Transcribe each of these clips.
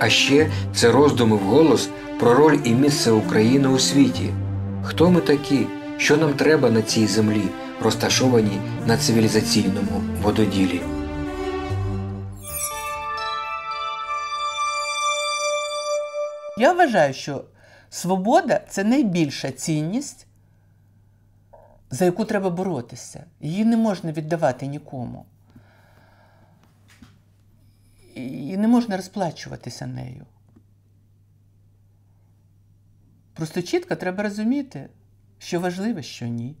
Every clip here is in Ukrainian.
а ще це роздуми вголос про роль і місце України у світі. Хто ми такі, що нам треба на цій землі, розташованій на цивілізаційному вододілі? Я вважаю, що свобода це найбільша цінність, за яку треба боротися. Її не можна віддавати нікому. І не можна розплачуватися нею. Просто чітко треба розуміти, що важливо, що ні.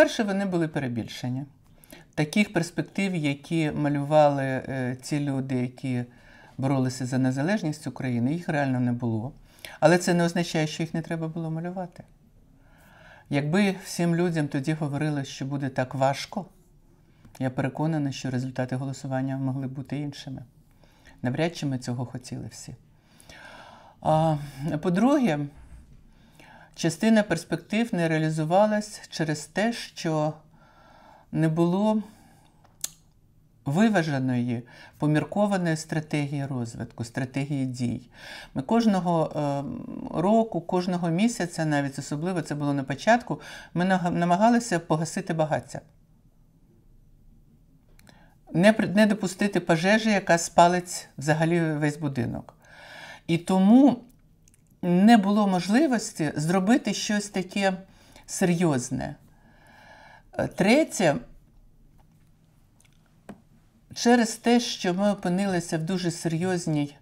По-перше, вони були перебільшені. Таких перспектив, які малювали е, ці люди, які боролися за незалежність України, їх реально не було. Але це не означає, що їх не треба було малювати. Якби всім людям тоді говорили, що буде так важко, я переконана, що результати голосування могли бути іншими. Навряд чи ми цього хотіли всі. По-друге, частина перспектив не реалізувалась через те, що не було виваженої, поміркованої стратегії розвитку, стратегії дій. Ми кожного е, року, кожного місяця, навіть особливо це було на початку, ми намагалися погасити багаття. Не, не допустити пожежі, яка спалить взагалі весь будинок. І тому не було можливості зробити щось таке серйозне. Третє, через те, що ми опинилися в дуже серйозній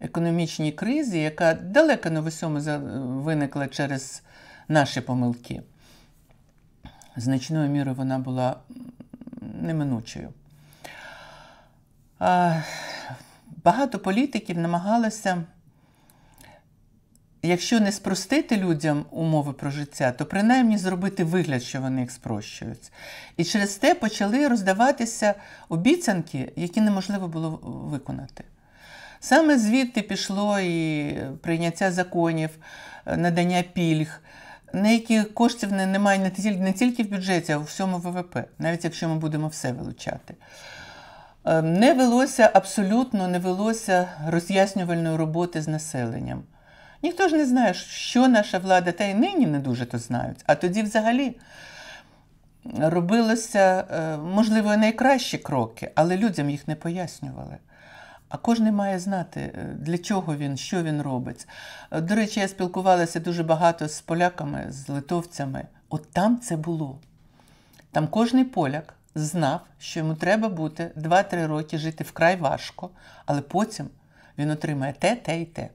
економічній кризі, яка далеко не в усьому виникла через наші помилки. Значною мірою вона була неминучою. Багато політиків намагалися якщо не спростити людям умови про життя, то принаймні зробити вигляд, що вони їх спрощують. І через те почали роздаватися обіцянки, які неможливо було виконати. Саме звідти пішло і прийняття законів, надання пільг, на які коштів немає не тільки в бюджеті, а у всьому ВВП, навіть якщо ми будемо все вилучати. Не велося абсолютно не велося роз'яснювальної роботи з населенням. Ніхто ж не знає, що наша влада, та й нині не дуже то знають. А тоді взагалі робилося, е, можливо, найкращі кроки, але людям їх не пояснювали. А кожен має знати, е, для чого він, що він робить. Е, до речі, я спілкувалася дуже багато з поляками, з литовцями. От там це було. Там кожний поляк знав, що йому треба бути 2-3 роки жити вкрай важко, але потім він отримає те, те і те.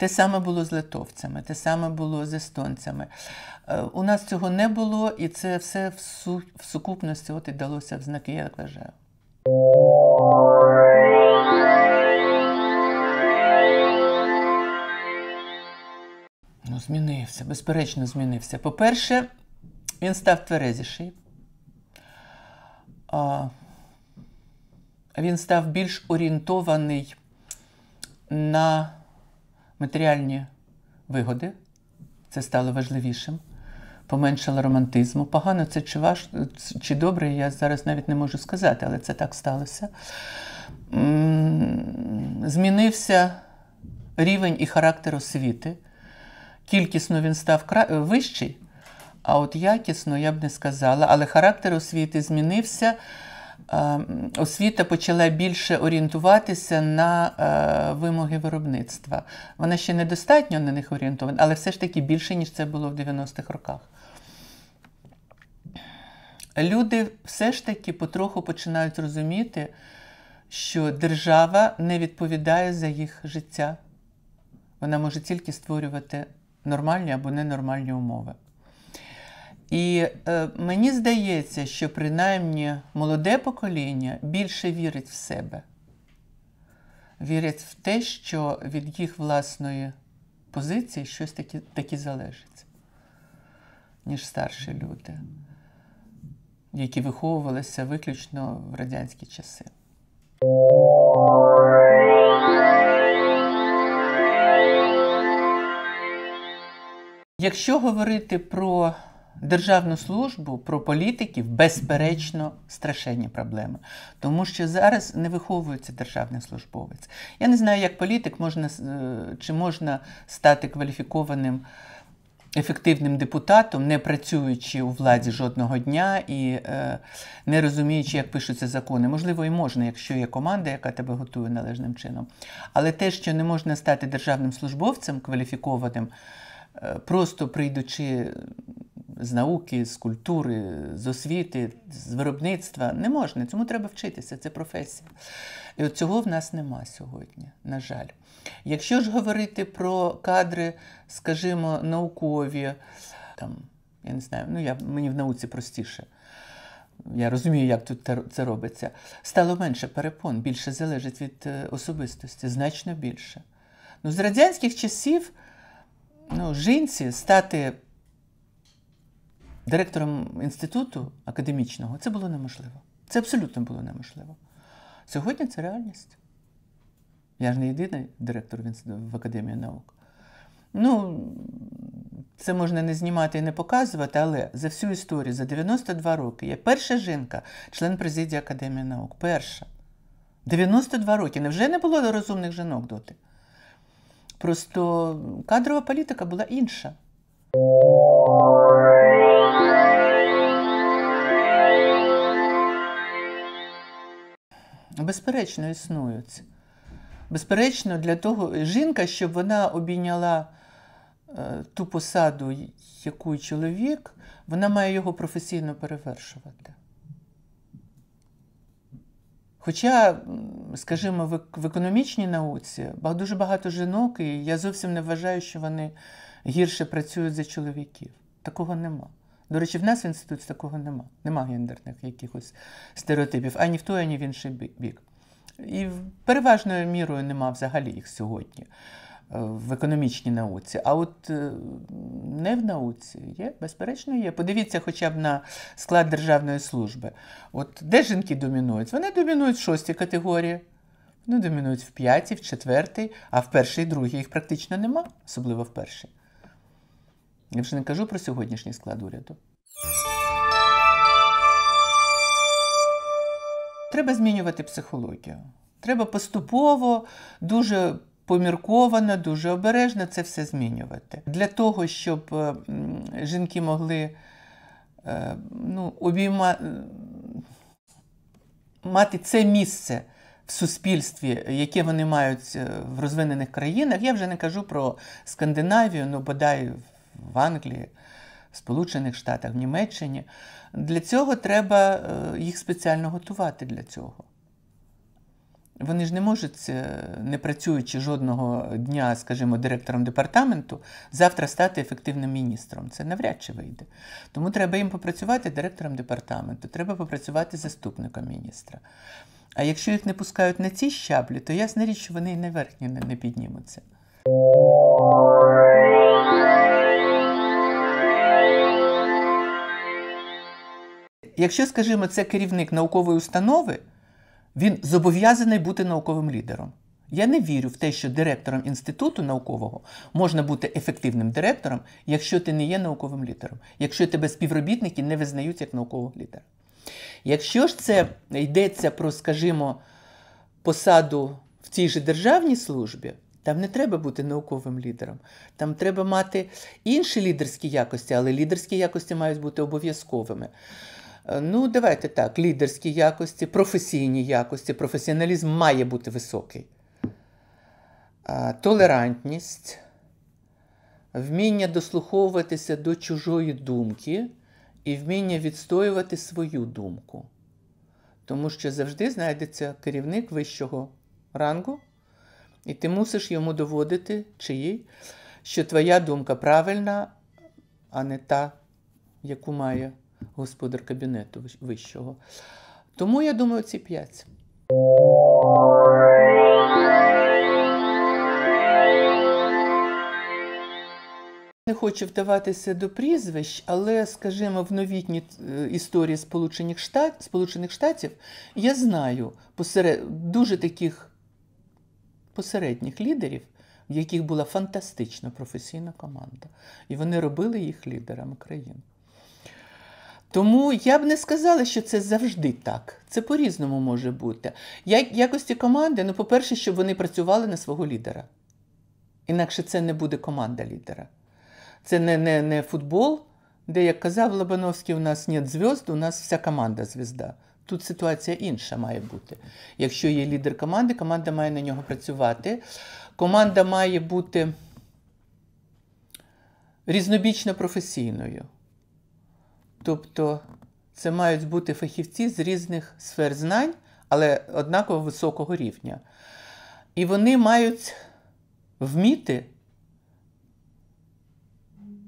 Те саме було з литовцями, те саме було з естонцями. Е, у нас цього не було, і це все в, су в сукупності от і далося в знаки, я вважаю. Ну, змінився, безперечно, змінився. По-перше, він став тверезіший. Він став більш орієнтований на матеріальні вигоди, це стало важливішим, поменшало романтизму. Погано це чи важ... чи добре, я зараз навіть не можу сказати, але це так сталося. Змінився рівень і характер освіти. Кількісно він став вищий, А от якісно я б не сказала, але характер освіти змінився. Е, Освіта почала більше орієнтуватися на е, вимоги виробництва. Вона ще недостатньо на них орієнтована, але все ж таки більше, ніж це було в 90-х роках. Люди все ж таки потроху починають розуміти, що держава не відповідає за їх життя. Вона може тільки створювати нормальні або ненормальні умови. І е, мені здається, що принаймні молоде покоління більше вірить в себе, вірять в те, що від їх власної позиції щось таке, таке залежить, ніж старші люди, які виховувалися виключно в радянські часи. Якщо говорити про державну службу, про політиків, безперечно, страшенні проблеми. Тому що зараз не виховується державний службовець. Я не знаю, як політик можна е, чи можна стати кваліфікованим. Ефективним депутатом, не працюючи у владі жодного дня і е, не розуміючи, як пишуться закони. Можливо, і можна, якщо є команда, яка тебе готує належним чином. Але те, що не можна стати державним службовцем кваліфікованим, е, просто прийдучи з науки, з культури, з освіти, з виробництва, не можна. Цьому треба вчитися, це професія. І от цього в нас нема сьогодні, на жаль. Якщо ж говорити про кадри, скажімо, наукові, там, я не знаю, ну я, мені в науці простіше. Я розумію, як тут це робиться. Стало менше перепон, більше залежить від е, особистості, значно більше. Ну, З радянських часів ну, жінці стати директором інституту академічного це було неможливо. Це абсолютно було неможливо. Сьогодні це реальність. Я ж не єдиний директор в Академії наук. Ну, це можна не знімати і не показувати, але за всю історію, за 92 роки, я перша жінка, член президії Академії наук. Перша. 92 роки. Невже не було розумних жінок доти? Просто кадрова політика була інша. Безперечно, існують. Безперечно, для того жінка, щоб вона обійняла е, ту посаду, яку чоловік, вона має його професійно перевершувати. Хоча, скажімо, в економічній науці дуже багато жінок, і я зовсім не вважаю, що вони гірше працюють за чоловіків. Такого нема. До речі, в нас в інституті такого нема. Нема гендерних якихось стереотипів ані в той, ані в інший бік. І переважною мірою нема взагалі їх сьогодні е, в економічній науці. А от е, не в науці є, безперечно, є. Подивіться хоча б на склад державної служби. От Де жінки домінують? Вони домінують в шостій категорії. Вони домінують в п'ятій, в четвертій, а в першій і другій їх практично нема, особливо в першій. Я вже не кажу про сьогоднішній склад уряду. Треба змінювати психологію. Треба поступово, дуже помірковано, дуже обережно це все змінювати. Для того, щоб е, жінки могли е, ну, обійма... мати це місце в суспільстві, яке вони мають е, в розвинених країнах, я вже не кажу про Скандинавію, ну бодай в Англії, в Сполучених Штатах, в Німеччині. Для цього треба е, їх спеціально готувати для цього. Вони ж не можуть, е, не працюючи жодного дня, скажімо, директором департаменту, завтра стати ефективним міністром. Це навряд чи вийде. Тому треба їм попрацювати директором департаменту, треба попрацювати заступником міністра. А якщо їх не пускають на ці щаблі, то ясна річ, що вони і на верхні не піднімуться. Якщо, скажімо, це керівник наукової установи, він зобов'язаний бути науковим лідером. Я не вірю в те, що директором інституту наукового можна бути ефективним директором, якщо ти не є науковим лідером, якщо тебе співробітники не визнають як наукового лідера. Якщо ж це йдеться про, скажімо, посаду в цій же державній службі, Там не треба бути науковим лідером. Там треба мати інші лідерські якості, але лідерські якості мають бути обов'язковими. Е, Ну, давайте так: лідерські якості, професійні якості, професіоналізм має бути високий. Толерантність, вміння дослуховуватися до чужої думки і вміння відстоювати свою думку. Тому що завжди знайдеться керівник вищого рангу, і ти мусиш йому доводити чи їй, що твоя думка правильна, а не та, яку має господар кабінету вищого. Тому я думаю, ці п'ять. Не хочу вдаватися до прізвищ, але, скажімо, в новітній е, історії Сполучених, Штат, Сполучених Штатів я знаю посеред, дуже таких посередніх лідерів, в яких була фантастична професійна команда. І вони робили їх лідерами країн. Тому я б не сказала, що це завжди так. Це по-різному може бути. Я- Якості команди, ну, по-перше, щоб вони працювали на свого лідера. Інакше це не буде команда лідера. Це не, не, не футбол, де, як казав Лобановський, у нас нет зв'язд, у нас вся команда звізда. Тут ситуація інша має бути. Якщо є лідер команди, команда має на нього працювати. Команда має бути різнобічно професійною. Тобто це мають бути фахівці з різних сфер знань, але однаково високого рівня. І вони мають вміти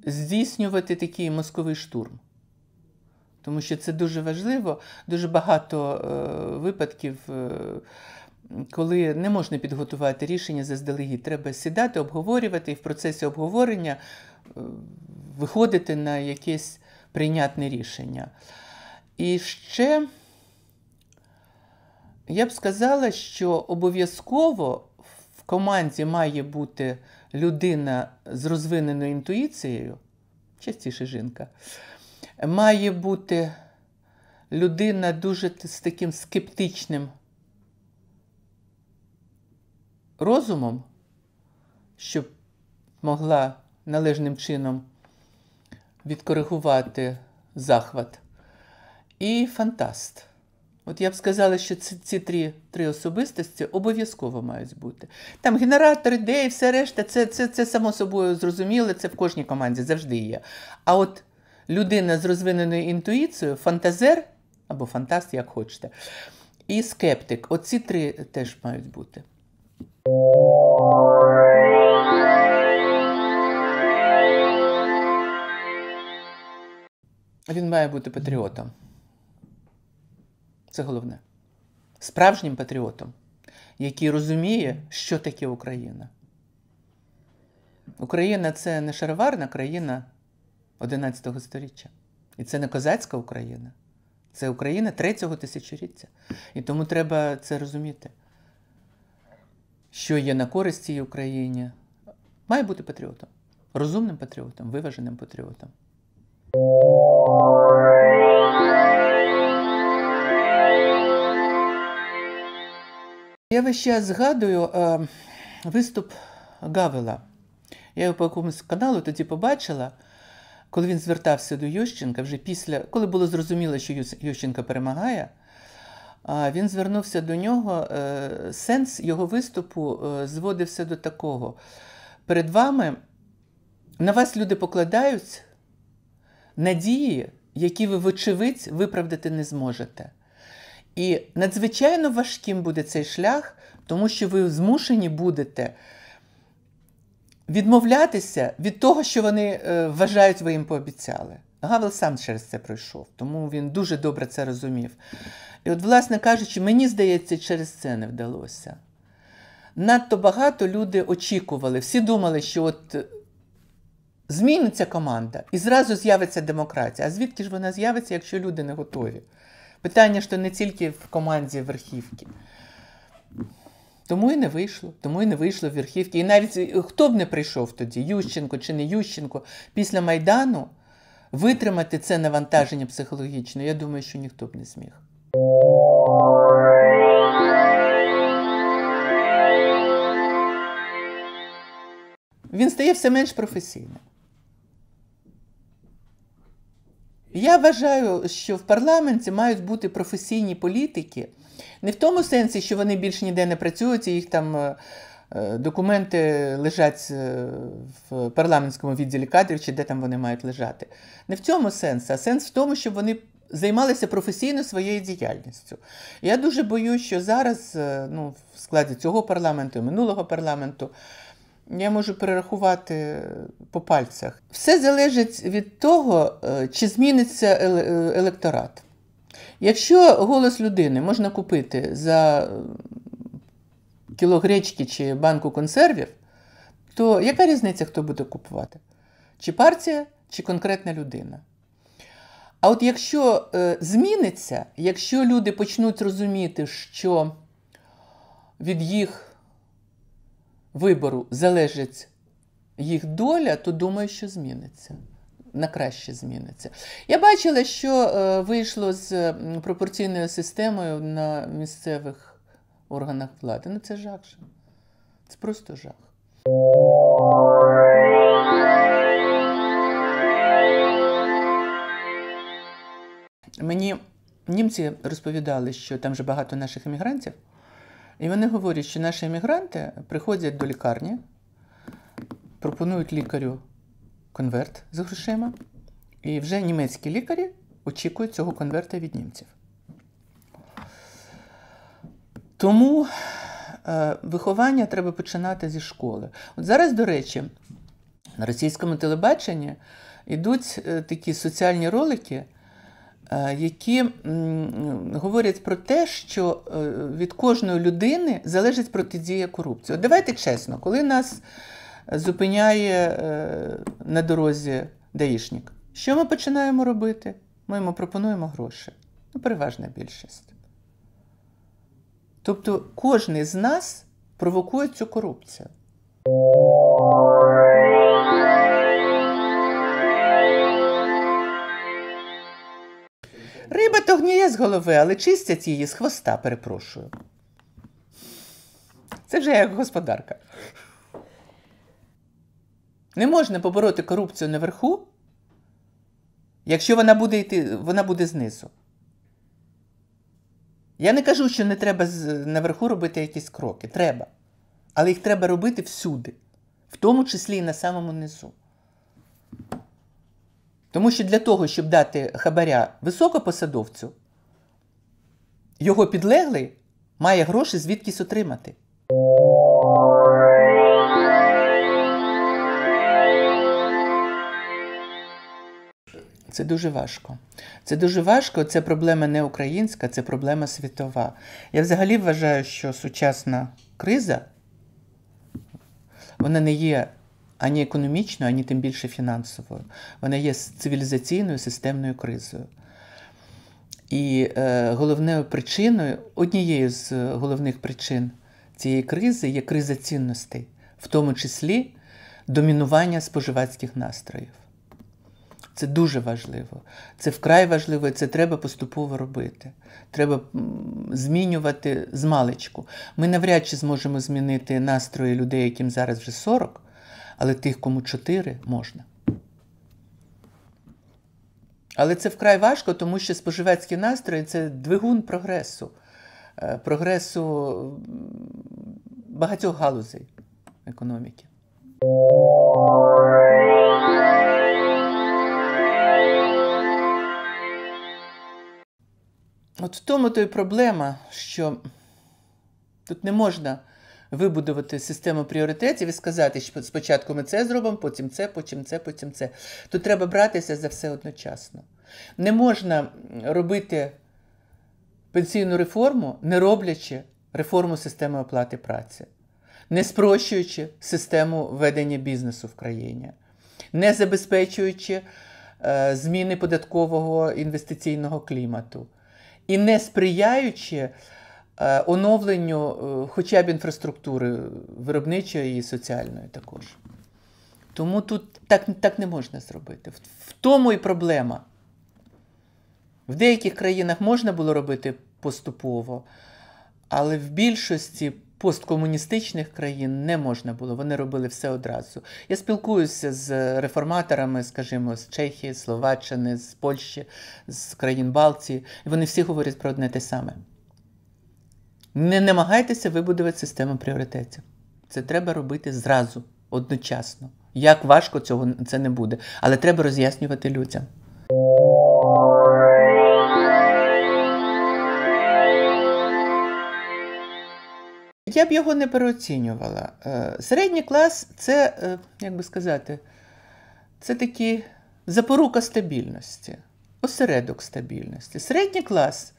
здійснювати такий мозковий штурм. Тому що це дуже важливо, дуже багато е, випадків, е, коли не можна підготувати рішення заздалегідь. Треба сідати, обговорювати і в процесі обговорення е, виходити на якесь прийнятне рішення. І ще я б сказала, що обов'язково в команді має бути людина з розвиненою інтуїцією, частіше жінка, має бути людина дуже з таким скептичним розумом, щоб могла належним чином відкоригувати захват. І фантаст. От я б сказала, що ці, ці три, три особистості обов'язково мають бути. Там генератор ідеї, все решта, це, це, це само собою зрозуміло, це в кожній команді завжди є. А от людина з розвиненою інтуїцією, фантазер або фантаст, як хочете, і скептик. Оці три теж мають бути. Він має бути патріотом. Це головне. Справжнім патріотом, який розуміє, що таке Україна. Україна це не шароварна країна 11 століття. І це не козацька Україна. Це Україна третього тисячоліття. І тому треба це розуміти. Що є на користь цій Україні. Має бути патріотом. Розумним патріотом, виваженим патріотом. Я весь час згадую е, виступ Гавела. Я його по якомусь каналу тоді побачила, коли він звертався до Ющенка, вже після, коли було зрозуміло, що Ющенка перемагає, він звернувся до нього. е, Сенс його виступу е, зводився до такого: перед вами на вас люди покладають надії, які ви, вочевидь, виправдати не зможете. І надзвичайно важким буде цей шлях, тому що ви змушені будете відмовлятися від того, що вони е, вважають, ви їм пообіцяли. Гавел сам через це пройшов, тому він дуже добре це розумів. І от, власне кажучи, мені здається, через це не вдалося. Надто багато люди очікували, всі думали, що от зміниться команда і зразу з'явиться демократія. А звідки ж вона з'явиться, якщо люди не готові? Питання то не тільки в команді верхівки. Тому і не вийшло. Тому і не вийшло в верхівки. І навіть е, хто б не прийшов тоді, Ющенко чи не Ющенко, після Майдану витримати це навантаження психологічне, я думаю, що ніхто б не зміг. він стає все менш професійним. Я вважаю, що в парламенті мають бути професійні політики, не в тому сенсі, що вони більш ніде не працюють, і їх там е, е, документи лежать е, в парламентському відділі кадрів, чи де там вони мають лежати. Не в цьому сенс, а сенс в тому, щоб вони займалися професійно своєю діяльністю. Я дуже боюсь, що зараз, ну, в складі цього парламенту минулого парламенту, я можу перерахувати по пальцях. Все залежить від того, е, чи зміниться е, електорат. Якщо голос людини можна купити за е, кіло гречки чи банку консервів, то яка різниця, хто буде купувати? Чи партія, чи конкретна людина? А от якщо е, зміниться, якщо люди почнуть розуміти, що від їх вибору залежить їх доля, то думаю, що зміниться. На краще зміниться. Я бачила, що е, вийшло з пропорційною системою на місцевих органах влади. Ну це жах. же. Це просто жах. Мені німці розповідали, що там вже багато наших емігрантів, і вони говорять, що наші емігранти приходять до лікарні, пропонують лікарю конверт з грошима, і вже німецькі лікарі очікують цього конверта від німців. Тому е, виховання треба починати зі школи. От зараз, до речі, на російському телебаченні йдуть е, такі соціальні ролики, які говорять про те, що е, від кожної людини залежить протидія корупції. От давайте чесно, коли нас зупиняє е, на дорозі даїшник, що ми починаємо робити? Ми йому пропонуємо гроші. Ну, переважна більшість. Тобто кожен з нас провокує цю корупцію. Гніє з голови, але чистять її з хвоста, перепрошую. Це вже як господарка. Не можна побороти корупцію наверху, якщо вона буде йти, вона буде знизу. Я не кажу, що не треба наверху робити якісь кроки. Треба. Але їх треба робити всюди, в тому числі і на самому низу. Тому що для того, щоб дати хабаря високопосадовцю, його підлеглий має гроші звідкись отримати. Це дуже важко. Це дуже важко. Це проблема не українська, це проблема світова. Я взагалі вважаю, що сучасна криза вона не є ані економічною, ані тим більше фінансовою. Вона є цивілізаційною системною кризою. І е, головною причиною, однією з е, головних причин цієї кризи є криза цінностей, в тому числі домінування споживацьких настроїв. Це дуже важливо. Це вкрай важливо, і це треба поступово робити. Треба змінювати з маличку. Ми навряд чи зможемо змінити настрої людей, яким зараз вже 40, але тих, кому 4, можна. Але це вкрай важко, тому що споживацькі настрої це двигун прогресу, Е, прогресу багатьох галузей економіки. От в тому то й проблема, що тут не можна вибудувати систему пріоритетів і сказати, що спочатку ми це зробимо, потім це, потім це, потім це. Тут треба братися за все одночасно. Не можна робити пенсійну реформу, не роблячи реформу системи оплати праці, не спрощуючи систему ведення бізнесу в країні, не забезпечуючи е, зміни податкового інвестиційного клімату і не сприяючи оновленню е, хоча б інфраструктури виробничої і соціальної також. Тому тут так, так не можна зробити. В, в тому і проблема. В деяких країнах можна було робити поступово, але в більшості посткомуністичних країн не можна було. Вони робили все одразу. Я спілкуюся з реформаторами, скажімо, з Чехії, Словаччини, з Польщі, з країн Балтії, і вони всі говорять про одне те саме. Не намагайтеся вибудувати систему пріоритетів. Це треба робити зразу, одночасно. Як важко цього це не буде, але треба роз'яснювати людям. Я б його не переоцінювала. Е, Середній клас це, е, як би сказати, це такий запорука стабільності, осередок стабільності. Середній клас,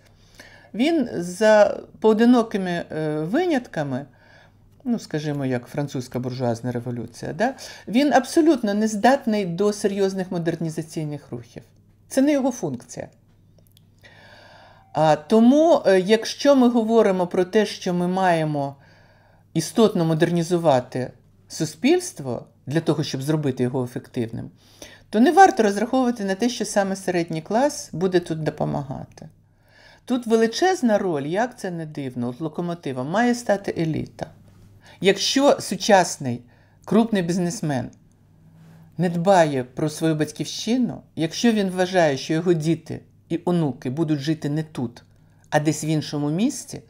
він за поодинокими е, винятками, ну, скажімо, як французька буржуазна революція, да, він абсолютно не здатний до серйозних модернізаційних рухів. Це не його функція. А тому, е, якщо ми говоримо про те, що ми маємо істотно модернізувати суспільство для того, щоб зробити його ефективним, то не варто розраховувати на те, що саме середній клас буде тут допомагати. Тут величезна роль, як це не дивно, от локомотивом має стати еліта. Якщо сучасний крупний бізнесмен не дбає про свою батьківщину, якщо він вважає, що його діти і онуки будуть жити не тут, а десь в іншому місці,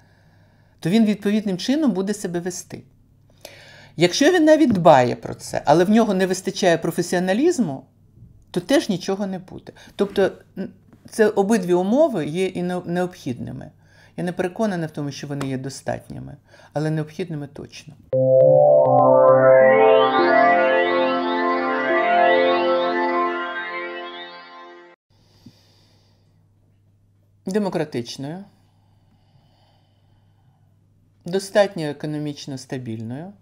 то він відповідним чином буде себе вести. Якщо він навіть дбає про це, але в нього не вистачає професіоналізму, то теж нічого не буде. Тобто це обидві умови є і необхідними. Я не переконана в тому, що вони є достатніми, але необхідними точно. Демократичною, достатньо економічно стабільною.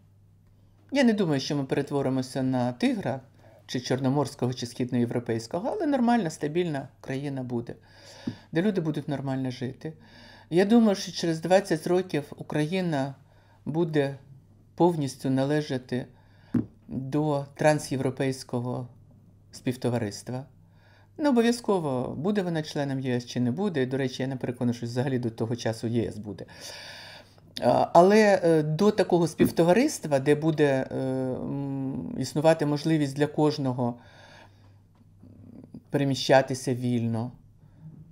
Я не думаю, що ми перетворимося на тигра, чи чорноморського, чи східноєвропейського, але нормальна, стабільна країна буде, де люди будуть нормально жити. Я думаю, що через 20 років Україна буде повністю належати до трансєвропейського співтовариства. Не обов'язково буде вона членом ЄС чи не буде. До речі, я не переконую, що взагалі до того часу ЄС буде. Але е, до такого співтовариства, де буде е, існувати можливість для кожного переміщатися вільно,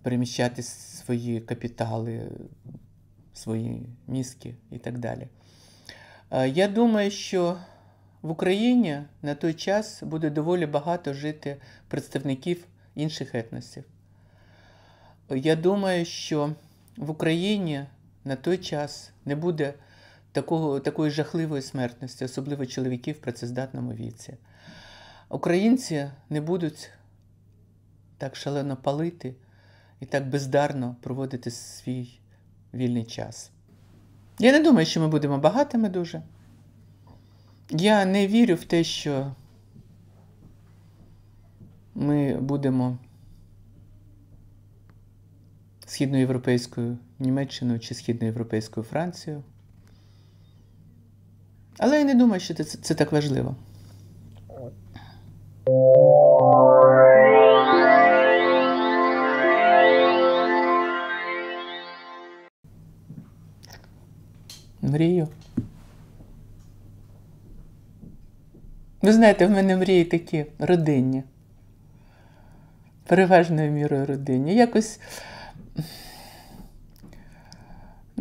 переміщати свої капітали, свої мізки і так далі. Я думаю, що в Україні на той час буде доволі багато жити представників інших етносів. Я думаю, що в Україні на той час не буде такого, такої жахливої смертності, особливо чоловіків в працездатному віці. Українці не будуть так шалено палити і так бездарно проводити свій вільний час. Я не думаю, що ми будемо багатими дуже. Я не вірю в те, що ми будемо східноєвропейською Німеччиною чи східноєвропейською Францією. Але я не думаю, що це, це так важливо. Мрію. Ви знаєте, в мене мрії такі родинні. Переважною мірою родинні. Якось.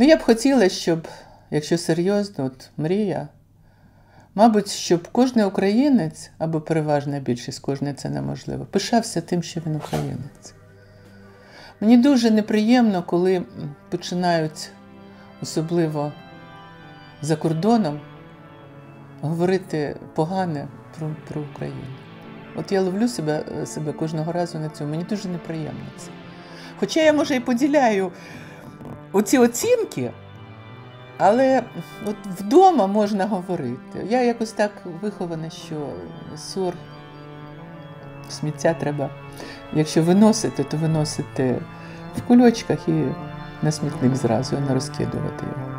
Ну, я б хотіла, щоб, якщо серйозно, от мрія, мабуть, щоб кожен українець, або переважна більшість, кожне це неможливо, пишався тим, що він українець. Мені дуже неприємно, коли починають, особливо за кордоном, говорити погане про, про Україну. От я ловлю себе себе кожного разу на цьому. Мені дуже неприємно це. Хоча я, може, і поділяю оці оцінки, але от вдома можна говорити. Я якось так вихована, що сор, сміття треба, якщо виносити, то виносити в кульочках і на смітник зразу, не розкидувати його.